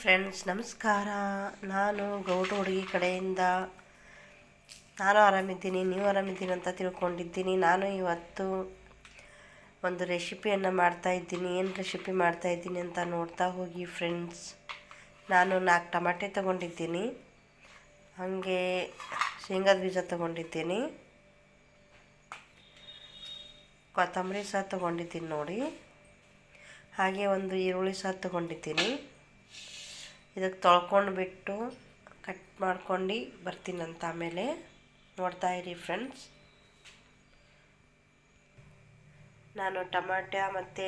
Friends ನಮಸ್ಕಾರ. ನಾನು ಗೌಡ ಹುಡುಗಿ ಕಡೆಯಿಂದ. ನಾನು ಆರಾಮಿದ್ದೀನಿ, ನೀವು ಆರಾಮಿದ್ದೀನಿ ಅಂತ ತಿಳ್ಕೊಂಡಿದ್ದೀನಿ. ನಾನು ಇವತ್ತು ಒಂದು ರೆಸಿಪಿಯನ್ನು ಮಾಡ್ತಾ ಇದ್ದೀನಿ. ಏನು ರೆಸಿಪಿ ಮಾಡ್ತಾ ಇದ್ದೀನಿ ಅಂತ ನೋಡ್ತಾ ಹೋಗಿ ಫ್ರೆಂಡ್ಸ್ ನಾನು ನಾಲ್ಕು ಟಮಾಟೆ ತೊಗೊಂಡಿದ್ದೀನಿ. ಹಾಗೆ ಶೇಂಗಾದ ಬೀಜ ತೊಗೊಂಡಿದ್ದೀನಿ. ಕೊತ್ತಂಬರಿ ಸಹ ತೊಗೊಂಡಿದ್ದೀನಿ ನೋಡಿ. ಹಾಗೆ ಒಂದು ಈರುಳ್ಳಿ ಸಹ ತೊಗೊಂಡಿದ್ದೀನಿ. ಇದಕ್ಕೆ ತೊಳ್ಕೊಂಡು ಬಿಟ್ಟು ಕಟ್ ಮಾಡ್ಕೊಂಡು ಬರ್ತೀನಂತ ಆಮೇಲೆ ನೋಡ್ತಾ ಇರಿ ಫ್ರೆಂಡ್ಸ್. ನಾನು ಟಮಾಟ ಮತ್ತು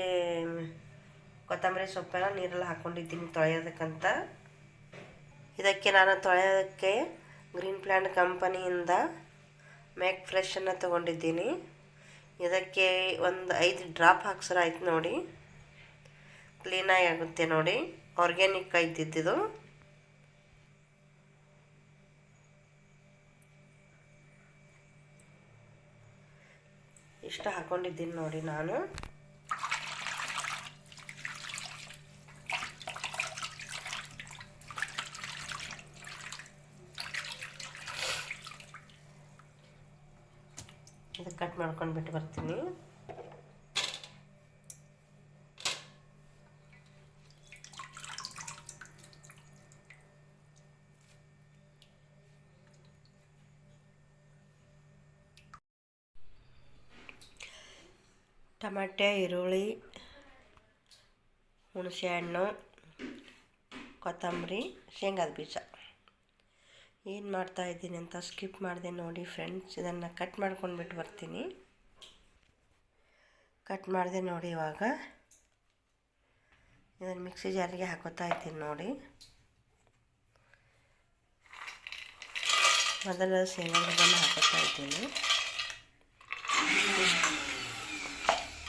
ಕೊತ್ತಂಬರಿ ಸೊಪ್ಪೆಲ್ಲ ನೀರಲ್ಲಿ ಹಾಕ್ಕೊಂಡಿದ್ದೀನಿ ತೊಳೆಯೋದಕ್ಕಂತ. ಇದಕ್ಕೆ ನಾನು ತೊಳೆಯೋದಕ್ಕೆ ಗ್ರೀನ್ ಪ್ಲ್ಯಾಂಟ್ ಕಂಪನಿಯಿಂದ ಮ್ಯಾಕ್ ಫ್ರೆಶನ್ನು ತೊಗೊಂಡಿದ್ದೀನಿ. ಇದಕ್ಕೆ ಒಂದು ಐದು ಡ್ರಾಪ್ ಹಾಕ್ಸರ ಆಯ್ತು ನೋಡಿ. ಕ್ಲೀನಾಗಿ ಆಗುತ್ತೆ ನೋಡಿ. ಆರ್ಗ್ಯಾನಿಕ್ ಐತಿದ್ದು ಇಷ್ಟ ಹಾಕೊಂಡಿದ್ದೀನಿ ನೋಡಿ ನಾನು. ಇದು ಕಟ್ ಮಾಡ್ಕೊಂಡು ಬಿಟ್ಟು ಬರ್ತೀನಿ. ಟಮಾಟೆ, ಈರುಳ್ಳಿ, ಹುಣಸೆಹಣ್ಣು, ಕೊತ್ತಂಬರಿ, ಶೇಂಗಾದ ಬೀಜ. ಏನು ಮಾಡ್ತಾ ಇದ್ದೀನಿ ಅಂತ ಸ್ಕಿಪ್ ಮಾಡಿದೆ ನೋಡಿ ಫ್ರೆಂಡ್ಸ್. ಇದನ್ನು ಕಟ್ ಮಾಡ್ಕೊಂಡ್ಬಿಟ್ಟು ಬರ್ತೀನಿ. ಕಟ್ ಮಾಡಿದೆ ನೋಡಿ ಇವಾಗ. ಇದನ್ನು ಮಿಕ್ಸಿ ಜಾರಿಗೆ ಹಾಕೋತಾ ಇದ್ದೀನಿ ನೋಡಿ. ಮೊದಲ ಶೇಂಗಾ ಬೀಜನ ಹಾಕೋತಾ ಇದ್ದೀನಿ.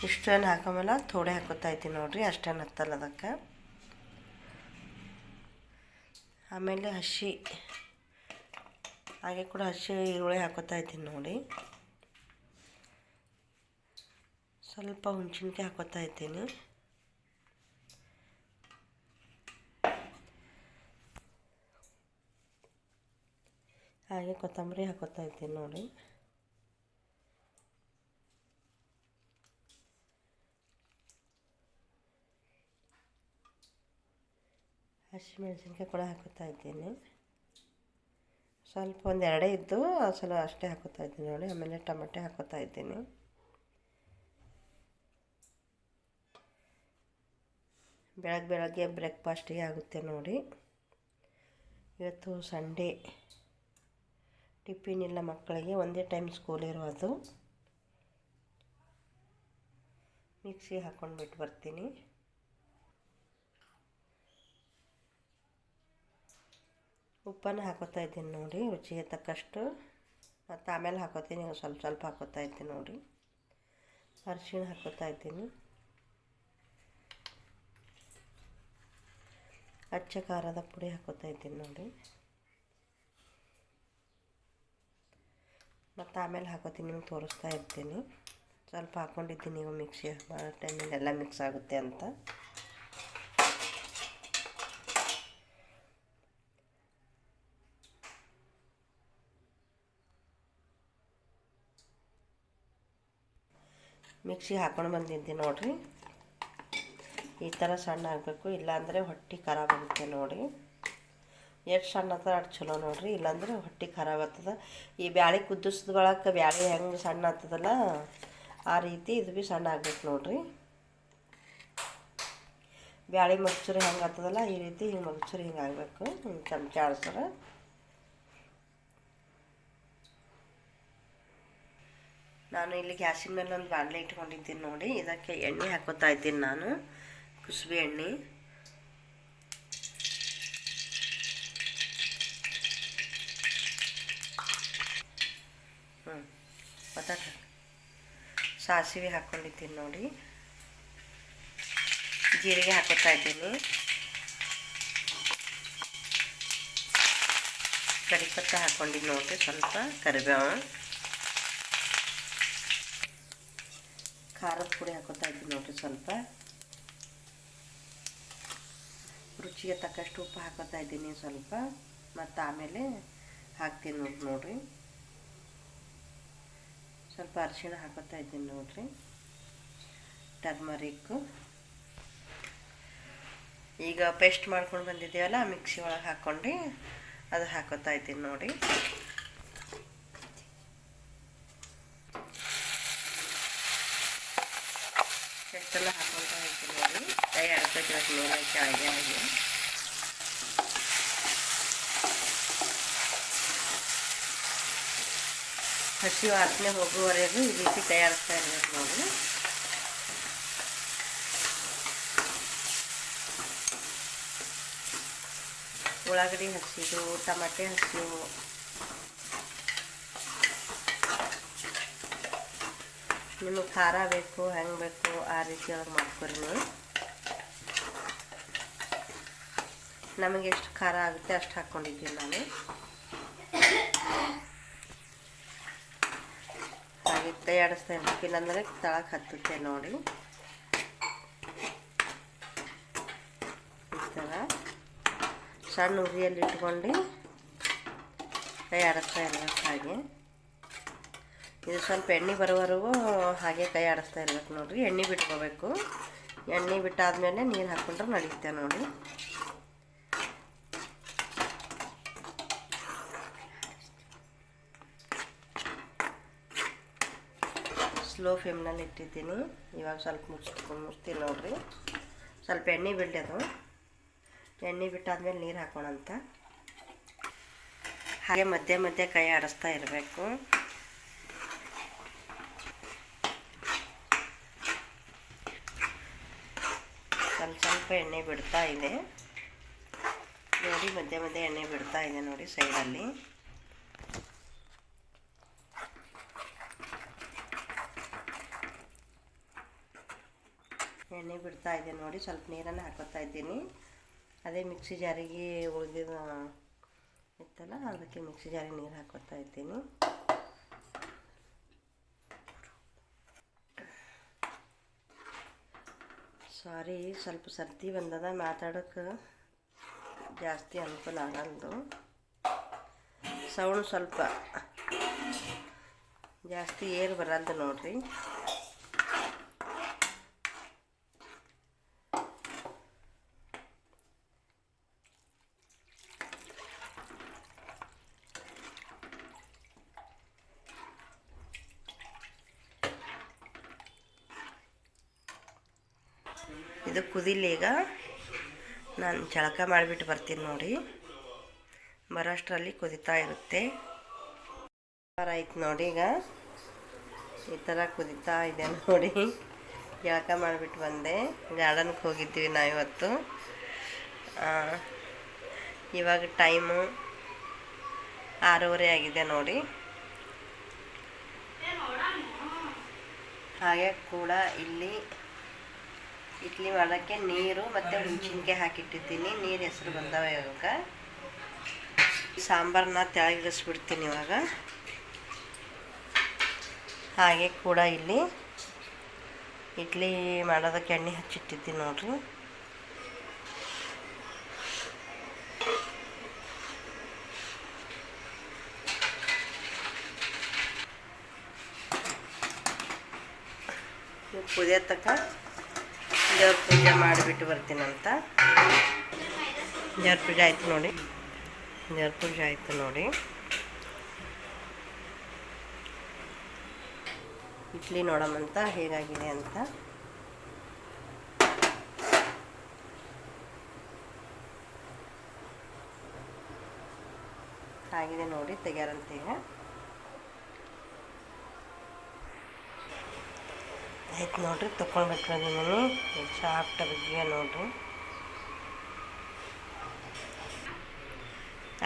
ಇಷ್ಟೇನು ಹಾಕೊಂಬಲ್ಲ, ಥೋಡೆ ಹಾಕೋತಾ ಇದ್ದೀನಿ ನೋಡಿರಿ, ಅಷ್ಟೇನು ಹತ್ತಲ್ಲ ಅದಕ್ಕೆ. ಆಮೇಲೆ ಹಸಿ, ಹಾಗೆ ಕೂಡ ಹಸಿ ಈರುಳ್ಳಿ ಹಾಕೋತಾ ಇದ್ದೀನಿ ನೋಡಿ. ಸ್ವಲ್ಪ ಹುಣಸಿನ್ಕಾಯಿ ಹಾಕೋತಾ ಇದ್ದೀನಿ. ಹಾಗೆ ಕೊತ್ತಂಬರಿ ಹಾಕೋತಾ ಇದ್ದೀನಿ ನೋಡಿ. ಹಸಿಮೆಣಸಿನ್ಕಾಯಿ ಕೂಡ ಹಾಕುತ್ತಾ ಇದ್ದೀನಿ. ಸ್ವಲ್ಪ ಒಂದು ಎರಡೇ ಇದ್ದು ಸ್ವಲ್ಪ ಅಷ್ಟೇ ಹಾಕೋತಾ ಇದ್ದೀನಿ ನೋಡಿ, ಆಮೇಲೆ ಟೊಮೆಟೊ ಹಾಕುತ್ತಾ ಇದ್ದೀನಿ. ಬೆಳಗ್ಗೆ ಬೆಳಗ್ಗೆ ಬ್ರೇಕ್ಫಾಸ್ಟಿಗೆ ಆಗುತ್ತೆ ನೋಡಿ. ಇವತ್ತು ಸಂಡೇ. ಟಿಫಿನ್ ಇಲ್ಲ ಮಕ್ಕಳಿಗೆ, ಒಂದೇ ಟೈಮ್ ಸ್ಕೂಲ್ ಇರೋದು. ಮಿಕ್ಸಿ ಹಾಕ್ಕೊಂಡು ಬಿಟ್ಟು ಬರ್ತೀನಿ. ಉಪ್ಪನ್ನು ಹಾಕೋತಾ ಇದ್ದೀನಿ ನೋಡಿ, ರುಚಿಗೆ ತಕ್ಕಷ್ಟು. ಮತ್ತು ಆಮೇಲೆ ಹಾಕೋತೀನಿ ಸ್ವಲ್ಪ ಸ್ವಲ್ಪ ಹಾಕೋತಾ ಇದ್ದೀನಿ ನೋಡಿ. ಅರಿಶಿಣ ಹಾಕೋತಾ ಇದ್ದೀನಿ. ಅಚ್ಚ ಖಾರದ ಪುಡಿ ಹಾಕೋತಾ ಇದ್ದೀನಿ ನೋಡಿ. ಮತ್ತು ಆಮೇಲೆ ಹಾಕೋತೀನಿ, ನಿಮ್ಗೆ ತೋರಿಸ್ತಾ ಇರ್ತೀನಿ. ಸ್ವಲ್ಪ ಹಾಕ್ಕೊಂಡಿದ್ದೀನಿ ಈಗ ಮಿಕ್ಸಿ ಟೈಮಿಂದ ಎಲ್ಲ ಮಿಕ್ಸ್ ಆಗುತ್ತೆ ಅಂತ. ಮಿಕ್ಸಿ ಹಾಕೊಂಡು ಬಂದಿದ್ದೀನಿ ನೋಡಿರಿ ಈ ಥರ ಸಣ್ಣ ಆಗಬೇಕು. ಇಲ್ಲಾಂದರೆ ಹೊಟ್ಟೆ ಖರಾಬ್ ಆಗುತ್ತೆ ನೋಡಿ. ಎಷ್ಟು ಸಣ್ಣ ಆಗ್ತದೆ ಅಷ್ಟು ಚಲೋ ನೋಡಿರಿ. ಇಲ್ಲಾಂದರೆ ಹೊಟ್ಟೆ ಖರಾಬ್ ಆಗ್ತದೆ. ಈ ಬ್ಯಾಳೆ ಕುದ್ದಿಸ್ದೊಳಕ್ಕೆ ಬ್ಯಾಳಿ ಹೆಂಗೆ ಸಣ್ಣ ಆಗ್ತದಲ್ಲ, ಆ ರೀತಿ ಇದು ಭೀ ಸಣ್ಣ ಆಗ್ಬೇಕು ನೋಡಿರಿ. ಬ್ಯಾಳಿ ಮಗ್ಚೂರಿ ಹೆಂಗೆ ಆಗ್ತದಲ್ಲ, ಈ ರೀತಿ ಹಿಂಗೆ ಮಗ್ಚೂರಿ ಹಿಂಗೆ ಆಗಬೇಕು. ಹಿಂಗೆ ಚಮಚ ಆಡ್ಸರ. ನಾನು ಇಲ್ಲಿ ಗ್ಯಾಸಿನ ಮೇಲೆ ಒಂದು ಬಾಣಲೆ ಇಟ್ಕೊಂಡಿದ್ದೀನಿ ನೋಡಿ. ಇದಕ್ಕೆ ಎಣ್ಣೆ ಹಾಕೋತಾ ಇದ್ದೀನಿ ನಾನು. ಕುಸುಬಿ ಎಣ್ಣೆ. ಹ್ಞೂ ಸಾಸಿವೆ ಹಾಕ್ಕೊಂಡಿದ್ದೀನಿ ನೋಡಿ. ಜೀರಿಗೆ ಹಾಕೋತಾ ಇದ್ದೀನಿ. ಕರಿಪತ್ತ ಹಾಕ್ಕೊಂಡಿದ್ದು ನೋಡಿರಿ ಸ್ವಲ್ಪ ಕರಿಬೇವು. ಖಾರದ ಪುಡಿ ಹಾಕೋತಾ ಇದ್ದೀನಿ ನೋಡಿರಿ ಸ್ವಲ್ಪ. ರುಚಿಗೆ ತಕ್ಕಷ್ಟು ಉಪ್ಪು ಹಾಕೋತಾ ಇದ್ದೀನಿ ಸ್ವಲ್ಪ. ಮತ್ತು ಆಮೇಲೆ ಹಾಕ್ತೀನಿ ನೋಡಿ ನೋಡಿರಿ. ಸ್ವಲ್ಪ ಅರಿಶಿಣ ಹಾಕೋತಾ ಇದ್ದೀನಿ ನೋಡಿರಿ. ಟರ್ಮರಿಕ್ಕು ಈಗ ಪೇಸ್ಟ್ ಮಾಡ್ಕೊಂಡು ಬಂದಿದ್ದೀವಲ್ಲ, ಮಿಕ್ಸಿ ಒಳಗೆ ಹಾಕ್ಕೊಂಡು ಅದು ಹಾಕೋತಾ ಇದ್ದೀನಿ ನೋಡಿ ಪೇಸ್ಟೆಲ್ಲ ಹಾಕೊತಾ ಇದ್ದೀನಿ ನೋಡಿ ಕೈ ಆಡ್ತೈತಿ ಇವತ್ತು ಮೇಲೆ ಕೆಳಗೆ ಆಗಿ ಹಸಿ ವಾಸನೆ ಹೋಗುವವರೆಗೂ ಈ ರೀತಿ ಕೈ ಆಡಿಸ್ತಾ ಇರ್ಬೇಕು ನೋಡಿ ಉಳ್ಳಾಗಡ್ಡಿ ಹಸಿದು ಟಮಾಟೆ ಹಸಿವು ನಿಮಗೆ ಖಾರ ಬೇಕು, ಹೆಂಗೆ ಬೇಕು ಆ ರೀತಿ ಒಳಗೆ ಮಾಡ್ಕೊರಿ ನೀವು. ನಮಗೆ ಎಷ್ಟು ಖಾರ ಆಗುತ್ತೆ ಅಷ್ಟು ಹಾಕ್ಕೊಂಡಿದ್ದೀನಿ ನಾನು. ಹಾಗೆ ಕೈ ಆಡಿಸ್ತಾ ತಳಕ್ಕೆ ಹತ್ತುತ್ತೆ ನೋಡಿ. ಈ ಥರ. ಸಣ್ಣ ಉರಿಯಲ್ಲಿ ಇಟ್ಕೊಂಡು ಕೈ ಆಡಿಸ್ತಾ ಹಾಗೆ. ಇದು ಸ್ವಲ್ಪ ಎಣ್ಣೆ ಬರೋವರೆಗೂ ಹಾಗೆ ಕೈ ಆಡಿಸ್ತಾ ಇರ್ಬೇಕು ನೋಡಿರಿ. ಎಣ್ಣೆ ಬಿಟ್ಕೋಬೇಕು. ಎಣ್ಣೆ ಬಿಟ್ಟಾದ್ಮೇಲೆ ನೀರು ಹಾಕ್ಕೊಂಡ್ರೆ ನಡೀತೆ ನೋಡಿ. ಸ್ಲೋ ಫ್ಲೇಮ್ನಲ್ಲಿ ಇಟ್ಟಿದ್ದೀನಿ. ಇವಾಗ ಸ್ವಲ್ಪ ಮುಚ್ಕೊಂಡು ಮುಚ್ತೀನಿ ನೋಡಿರಿ. ಸ್ವಲ್ಪ ಎಣ್ಣೆ ಬಿಡಲಿ ಎಣ್ಣೆ ಬಿಟ್ಟಾದ್ಮೇಲೆ ನೀರು ಹಾಕೋಣಂತ. ಹಾಗೆ ಮಧ್ಯೆ ಮಧ್ಯೆ ಕೈ ಆಡಿಸ್ತಾ ಇರಬೇಕು. ಎಣ್ಣೆ ಬಿಡ್ತಾ ಇದೆ. ನೋಡಿ, ಮಧ್ಯೆ ಮಧ್ಯೆ ಎಣ್ಣೆ ಬಿಡ್ತಾ ಇದೆ ನೋಡಿ ಸೈಡಲ್ಲಿ. ಎಣ್ಣೆ ಬಿಡ್ತಾ ಇದೆ ನೋಡಿ, ಸ್ವಲ್ಪ ನೀರನ್ನು ಹಾಕೋತಾ ಇದ್ದೀನಿ. ಅದೇ ಮಿಕ್ಸಿ ಜಾರಿಗೆ ಉಳಿದಿದ ಇತ್ತಲ್ಲ, ಅದಕ್ಕೆ ಮಿಕ್ಸಿ ಜಾರಿಗೆ ನೀರು ಹಾಕೋತಾ ಇದ್ದೀನಿ. ಸಾರಿ ಸ್ವಲ್ಪ ಸರ್ತಿ ಬಂದದ ಮಾತಾಡೋಕ್ಕೆ ಜಾಸ್ತಿ ಅನುಕೂಲ ಆಗಲ್ದು. ಸೌಂಡ್ ಸ್ವಲ್ಪ ಜಾಸ್ತಿ ಏರ್ ಬರಲ್ದು ನೋಡ್ರಿ. ಇದು ಕುದಿಲಿ ಈಗ. ನಾನು ಚಳಕ ಮಾಡಿಬಿಟ್ಟು ಬರ್ತೀನಿ ನೋಡಿ. ಬರೋಷ್ಟರಲ್ಲಿ ಕುದಿತಾ ಇರುತ್ತೆ. ಆಯ್ತು ನೋಡಿ ಈಗ. ಈ ಥರ ಕುದಿತಾ ಇದೆ ನೋಡಿ. ಜಳಕ ಮಾಡಿಬಿಟ್ಟು ಬಂದೆ. ಗಾರ್ಡನ್ಗೆ ಹೋಗಿದ್ವಿ ನಾವು ಇವತ್ತು ಆ, ಇವಾಗ ಟೈಮು ಆರೂವರೆ ಆಗಿದೆ ನೋಡಿ. ಹಾಗೆ ಕೂಡ ಇಲ್ಲಿ ಇಡ್ಲಿ ಮಾಡೋಕ್ಕೆ ನೀರು ಮತ್ತು ಹುಣಸಿನ್ಕಾಯಿ ಹಾಕಿಟ್ಟಿದ್ದೀನಿ. ನೀರು ಹೆಸರು ಬಂದವ ಇವಾಗ. ಸಾಂಬಾರನ್ನ ತೆಳಗಿಳಿಸ್ಬಿಡ್ತೀನಿ ಇವಾಗ. ಹಾಗೆ ಕೂಡ ಇಲ್ಲಿ ಇಡ್ಲಿ ಮಾಡೋದಕ್ಕೆ ಎಣ್ಣೆ ಹಚ್ಚಿಟ್ಟಿದ್ದೀನಿ ನೋಡ್ರಿ. ಕುದಿಯೋ ತನಕ ದೇವ್ರ ಪೂಜೆ ಮಾಡಿಬಿಟ್ಟು ಬರ್ತೀನಂತ. ದೇವ್ರ ಪೂಜೆ ಆಯ್ತು ನೋಡಿ. ದೇವ್ರ ಪೂಜೆ ಆಯಿತು ನೋಡಿ. ಇಡ್ಲಿ ನೋಡಮಂತ ಹೇಗಾಗಿದೆ ಅಂತ. ಆಗಿದೆ ನೋಡಿ ತೆಗ್ಯಾರಂತೆ ಆಯ್ತು ನೋಡ್ರಿ ತಗೊಂಡ್ಬಿಟ್ಟು ಬಂದಿದ್ದೀನಿ ಸಾಫ್ಟ್ ಬಿದ್ದಿವೆ ನೋಡ್ರಿ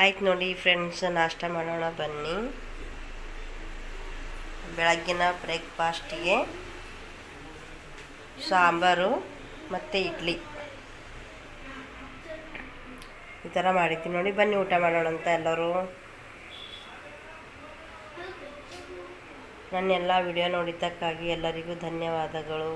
ಆಯ್ತು ನೋಡಿ ಫ್ರೆಂಡ್ಸ್ ನಾಷ್ಟ ಮಾಡೋಣ ಬನ್ನಿ. ಬೆಳಗ್ಗಿನ ಬ್ರೇಕ್ಫಾಸ್ಟಿಗೆ ಸಾಂಬಾರು ಮತ್ತು ಇಡ್ಲಿ. ಈ ಥರ ಮಾಡಿದ್ದೀನಿ ನೋಡಿ, ಬನ್ನಿ ಊಟ ಮಾಡೋಣ ಅಂತ ಎಲ್ಲರೂ. ನನ್ನ ಎಲ್ಲ ವಿಡಿಯೋ ನೋಡಿದ್ದಕ್ಕಾಗಿ ಎಲ್ಲರಿಗೂ ಧನ್ಯವಾದಗಳು.